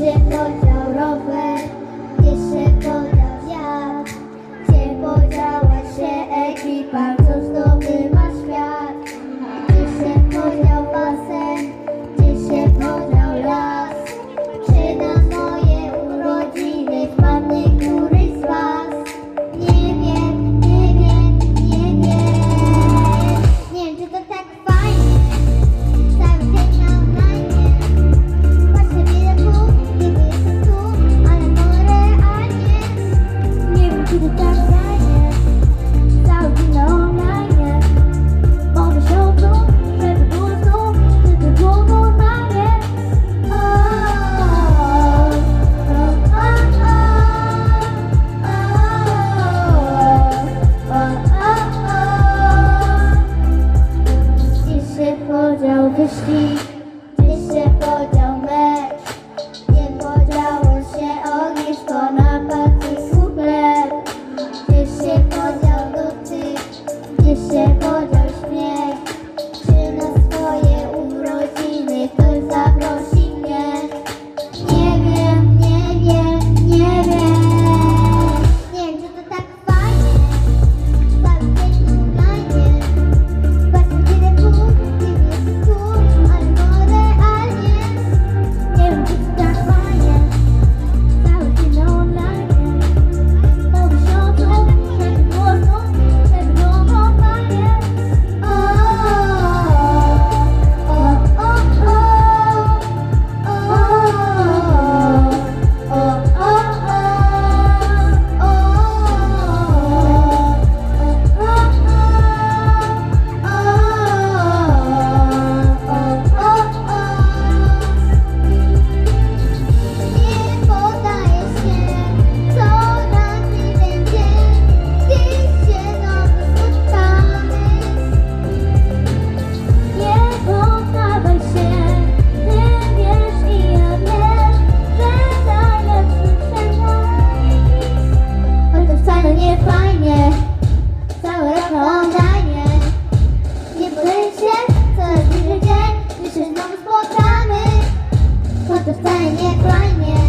się chodzą rower. step fajnie, fajnie Całe oglądanie Nie boję się, coraz bliżej dzień Jeszcze znowu spotkamy. Bo to wcale nie fajnie.